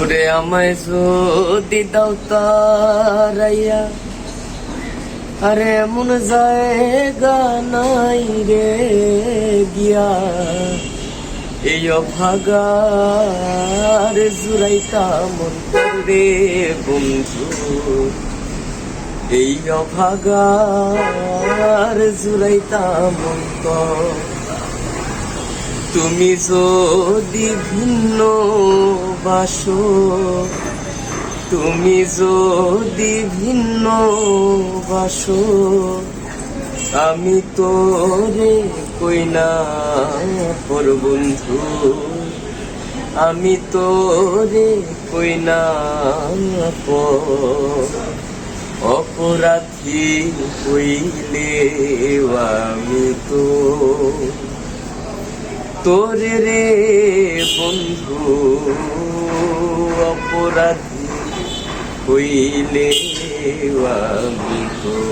ওরে আমায় যদি দাও তারাইয়া, আরে এমন জায়গা নাই রে গিয়া। এই অভাগার মন রে বন্ধু, এই অভাগার মন তুমি যদি ভিন্ন বাসো, তুমি যদি ভিন্ন বাসো, আমি তোরে কই না পর বন্ধু? আমি তোরে কই না পর অপরাধী হইলে আমি তো তোরে রে বন্ধু অপরাধী হইলে আমি তো